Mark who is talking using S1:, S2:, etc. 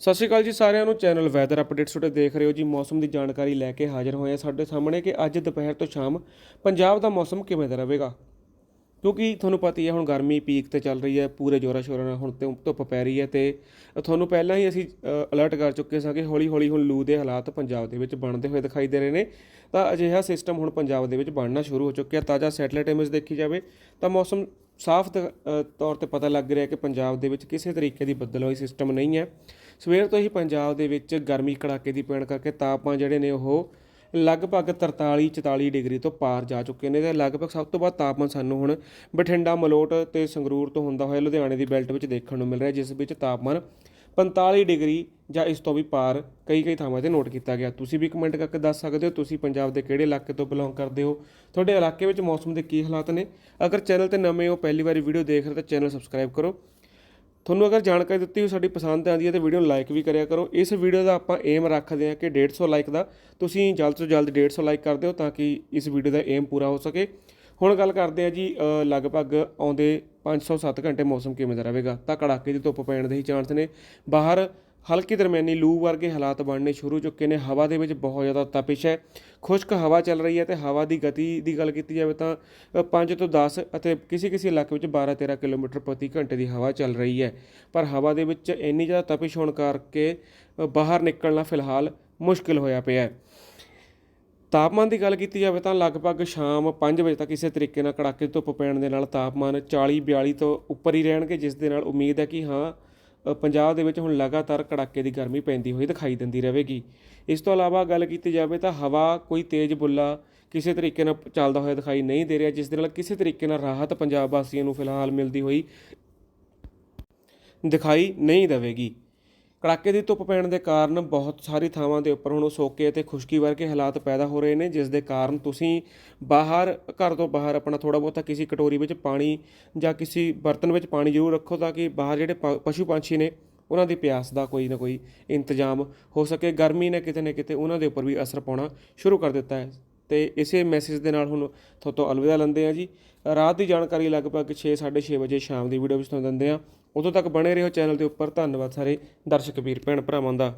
S1: ਸਤਿ ਸ਼੍ਰੀ ਅਕਾਲ ਜੀ ਸਾਰਿਆਂ ਨੂੰ। ਚੈਨਲ ਵੈਦਰ ਅਪਡੇਟਸ ਤੁਹਾਡੇ ਦੇਖ ਰਹੇ ਹੋ ਜੀ। ਮੌਸਮ ਦੀ ਜਾਣਕਾਰੀ ਲੈ ਕੇ ਹਾਜ਼ਰ ਹੋਏ ਹਾਂ ਸਾਡੇ ਸਾਹਮਣੇ ਕਿ ਅੱਜ ਦੁਪਹਿਰ ਤੋਂ ਸ਼ਾਮ ਪੰਜਾਬ ਦਾ ਮੌਸਮ ਕਿਵੇਂ ਦਾ ਰਹੇਗਾ? ਕਿਉਂਕਿ ਤੁਹਾਨੂੰ ਪਤਾ ਹੀ ਹੈ, ਹੁਣ ਗਰਮੀ ਪੀਕ ਤੇ ਚੱਲ ਰਹੀ ਹੈ, ਪੂਰੇ ਜ਼ੋਰਾਂ ਸ਼ੋਰਾਂ ਨਾਲ ਹੁਣ ਤੇ ਧੁੱਪ ਪੈ ਰਹੀ ਹੈ ਤੇ ਤੁਹਾਨੂੰ ਪਹਿਲਾਂ ਹੀ ਅਸੀਂ ਅਲਰਟ ਕਰ ਚੁੱਕੇ ਸਾਂ ਕਿ ਹੌਲੀ ਹੌਲੀ ਹੁਣ ਲੂ ਦੇ ਹਾਲਾਤ ਪੰਜਾਬ ਦੇ ਵਿੱਚ ਬਣਦੇ ਹੋਏ ਦਿਖਾਈ ਦੇ ਰਹੇ ਨੇ। ਤਾਂ ਅਜਿਹਾ ਸਿਸਟਮ ਹੁਣ ਪੰਜਾਬ ਦੇ ਵਿੱਚ ਬਣਨਾ ਸ਼ੁਰੂ ਹੋ ਚੁੱਕਿਆ। ਤਾਜ਼ਾ ਸੈਟਲਾਈਟ ਇਮੇਜ ਦੇਖੀ ਜਾਵੇ ਤਾਂ ਮੌਸਮ ਸਾਫ਼ ਤੌਰ ਤੇ ਪਤਾ ਲੱਗ ਰਿਹਾ ਕਿ ਪੰਜਾਬ ਦੇ ਵਿੱਚ ਕਿਸੇ ਤਰੀਕੇ ਦੀ ਬਦਲਵਾਈ ਸਿਸਟਮ ਨਹੀਂ ਹੈ। ਸਵੇਰ ਤੋਂ ਹੀ ਪੰਜਾਬ ਦੇ ਵਿੱਚ ਗਰਮੀ ਕੜਾਕੇ ਦੀ ਪੈਣ ਕਰਕੇ ਤਾਪਮਾਨ ਜਿਹੜੇ ਨੇ ਉਹ ਲਗਭਗ 43 44 ਡਿਗਰੀ ਤੋਂ ਪਾਰ ਜਾ ਚੁੱਕੇ ਨੇ ਤੇ ਲਗਭਗ ਸਭ ਤੋਂ ਵੱਧ ਤਾਪਮਾਨ ਸਾਨੂੰ ਹੁਣ ਬਠਿੰਡਾ, ਮਲੋਟ ਤੇ ਸੰਗਰੂਰ ਤੋਂ ਹੁੰਦਾ ਹੋਇਆ ਲੁਧਿਆਣੇ ਦੀ ਬੈਲਟ ਵਿੱਚ ਦੇਖਣ ਨੂੰ ਮਿਲ ਰਿਹਾ, ਜਿਸ ਵਿੱਚ ਤਾਪਮਾਨ 45 ਡਿਗਰੀ ਜਾਂ ਇਸ ਤੋਂ ਵੀ ਪਾਰ ਕਈ ਕਈ ਥਾਵਾਂ ਤੇ ਨੋਟ ਕੀਤਾ ਗਿਆ। ਤੁਸੀਂ ਵੀ ਕਮੈਂਟ ਕਰਕੇ ਦੱਸ ਸਕਦੇ ਹੋ, ਤੁਸੀਂ ਪੰਜਾਬ ਦੇ ਕਿਹੜੇ ਇਲਾਕੇ ਤੋਂ ਬਿਲੋਂਗ ਕਰਦੇ ਹੋ? ਤੁਹਾਡੇ ਇਲਾਕੇ ਵਿੱਚ ਮੌਸਮ ਦੇ ਕੀ ਹਾਲਾਤ ਨੇ? ਅਗਰ ਚੈਨਲ ਤੇ ਨਵੇਂ ਹੋ, ਪਹਿਲੀ ਵਾਰੀ ਵੀਡੀਓ ਦੇਖ ਰਹੇ ਤਾਂ ਚੈਨਲ ਸਬਸਕ੍ਰਾਈਬ ਕਰੋ। ਤੁਹਾਨੂੰ ਅਗਰ ਜਾਣਕਾਰੀ ਦਿੱਤੀ ਹੋਈ ਸਾਡੀ ਪਸੰਦ ਆਉਂਦੀ ਹੈ ਤਾਂ ਵੀਡੀਓ ਨੂੰ ਲਾਈਕ ਵੀ ਕਰਿਆ ਕਰੋ। ਇਸ ਵੀਡੀਓ ਦਾ ਆਪਾਂ ਏਮ ਰੱਖਦੇ ਹਾਂ ਕਿ 150 ਲਾਈਕ ਦਾ। ਤੁਸੀਂ ਜਲਦ ਤੋਂ ਜਲਦ 150 ਲਾਈਕ ਕਰ ਦਿਓ ਤਾਂ ਕਿ ਇਸ ਵੀਡੀਓ ਦਾ ਏਮ ਪੂਰਾ ਹੋ ਸਕੇ। ਹੁਣ ਗੱਲ ਕਰਦੇ ਹਾਂ ਜੀ ਲਗਭਗ ਆਉਂਦੇ 507 ਘੰਟੇ ਮੌਸਮ ਕਿਵੇਂ ਦਾ ਰਹੇਗਾ? ਤਾਂ ਕੜਾਕੇ ਦੀ ਧੁੱਪ ਪੈਣ ਦੇ ਹੀ ਚਾਂਸ ਨੇ। ਬਾਹਰ ਹਲਕੀ ਦਰਮਿਆਨੀ ਲੂ ਵਰਗੇ ਹਾਲਾਤ ਬਣਨੇ ਸ਼ੁਰੂ ਹੋ ਚੁੱਕੇ ਨੇ ਹਵਾ ਦੇ ਵਿੱਚ ਬਹੁਤ ਜ਼ਿਆਦਾ ਤਪਿਸ਼ ਹੈ। ਖੁਸ਼ਕ ਹਵਾ ਚੱਲ ਰਹੀ ਹੈ ਤੇ ਹਵਾ ਦੀ ਗਤੀ ਦੀ ਗੱਲ ਕੀਤੀ ਜਾਵੇ ਤਾਂ 5 ਤੋਂ 10 ਅਤੇ ਕਿਸੇ ਕਿਸੇ ਇਲਾਕੇ ਵਿੱਚ 12-13 ਕਿਲੋਮੀਟਰ ਪ੍ਰਤੀ ਘੰਟੇ ਦੀ ਹਵਾ ਚੱਲ ਰਹੀ ਹੈ। ਪਰ ਹਵਾ ਦੇ ਵਿੱਚ ਇੰਨੀ ਜ਼ਿਆਦਾ ਤਪਿਸ਼ ਹੋਣ ਕਰਕੇ ਬਾਹਰ ਨਿਕਲਣਾ ਫਿਲਹਾਲ ਮੁਸ਼ਕਿਲ ਹੋਇਆ ਪਿਆ ਹੈ। ਤਾਪਮਾਨ ਦੀ ਗੱਲ ਕੀਤੀ ਜਾਵੇ ਤਾਂ ਲਗਭਗ ਸ਼ਾਮ 5 ਵਜੇ ਤੱਕ ਕਿਸੇ ਤਰੀਕੇ ਨਾਲ ਕੜਾਕੇ ਦੀ ਧੁੱਪ ਪੈਣ ਦੇ ਨਾਲ ਤਾਪਮਾਨ 40 42 ਤੋਂ ਉੱਪਰ ਹੀ ਰਹਿਣਗੇ, ਜਿਸ ਦੇ ਨਾਲ ਉਮੀਦ ਹੈ ਕਿ ਹਾਂ ਪੰਜਾਬ ਦੇ ਵਿੱਚ ਹੁਣ ਲਗਾਤਾਰ ਕੜਾਕੇ ਦੀ ਗਰਮੀ ਪੈਂਦੀ ਹੋਈ ਦਿਖਾਈ ਦਿੰਦੀ ਰਹੇਗੀ। ਇਸ ਤੋਂ ਇਲਾਵਾ ਗੱਲ ਕੀਤੀ ਜਾਵੇ ਤਾਂ ਹਵਾ ਕੋਈ ਤੇਜ਼ ਬੁੱਲਾ ਕਿਸੇ ਤਰੀਕੇ ਨਾਲ ਚੱਲਦਾ ਹੋਇਆ ਦਿਖਾਈ ਨਹੀਂ ਦੇ ਰਿਹਾ, ਜਿਸ ਦੇ ਨਾਲ ਕਿਸੇ ਤਰੀਕੇ ਨਾਲ ਰਾਹਤ ਪੰਜਾਬ ਵਾਸੀਆਂ ਨੂੰ ਫਿਲਹਾਲ ਮਿਲਦੀ ਹੋਈ ਦਿਖਾਈ ਨਹੀਂ ਦੇਵੇਗੀ। ਕੜਾਕੇ ਦੀ ਧੁੱਪ ਪੈਣ ਦੇ ਕਾਰਨ ਬਹੁਤ ਸਾਰੀ ਥਾਵਾਂ ਦੇ ਉੱਪਰ ਹੁਣ ਸੋਕੇ ਅਤੇ ਖੁਸ਼ਕੀ ਵਰਗੇ ਹਾਲਾਤ ਪੈਦਾ ਹੋ ਰਹੇ ਨੇ, ਜਿਸ ਦੇ ਕਾਰਨ ਤੁਸੀਂ ਬਾਹਰ, ਘਰ ਤੋਂ ਬਾਹਰ ਆਪਣਾ ਥੋੜਾ ਬਹੁਤਾ ਕਿਸੇ ਕਟੋਰੀ ਵਿੱਚ ਪਾਣੀ ਜਾਂ ਕਿਸੇ ਬਰਤਨ ਵਿੱਚ ਪਾਣੀ ਜ਼ਰੂਰ ਰੱਖੋ ਤਾਂ ਕਿ ਬਾਹਰ ਜਿਹੜੇ ਪ- ਪਸ਼ੂ ਪੰਛੀ ਨੇ, ਉਹਨਾਂ ਦੀ ਪਿਆਸ ਦਾ ਕੋਈ ਨਾ ਕੋਈ ਇੰਤਜ਼ਾਮ ਹੋ ਸਕੇ। ਗਰਮੀ ਨੇ ਕਿਤੇ ਨਾ ਕਿਤੇ ਉਹਨਾਂ ਦੇ ਉੱਪਰ ਵੀ ਅਸਰ ਪਾਉਣਾ ਸ਼ੁਰੂ ਕਰ ਦਿੱਤਾ ਹੈ। ਤੇ ਇਸੇ ਮੈਸੇਜ ਦੇ ਨਾਲ ਹੁਣ ਤੁਹਾਤੋਂ ਅਲਵਿਦਾ ਲੈਂਦੇ ਆ ਜੀ। ਰਾਤ ਦੀ ਜਾਣਕਾਰੀ ਲਗਭਗ 6 6:30 ਵਜੇ ਸ਼ਾਮ ਦੀ ਵੀਡੀਓ ਵਿੱਚ ਤੁਹਾਨੂੰ ਦਿੰਦੇ ਆ ਉਦੋਂ ਤੱਕ ਬਣੇ ਰਹੋ ਚੈਨਲ ਦੇ ਉੱਪਰ। ਧੰਨਵਾਦ ਸਾਰੇ ਦਰਸ਼ਕ ਵੀਰ, ਭੈਣ ਭਰਾਵਾਂ ਦਾ।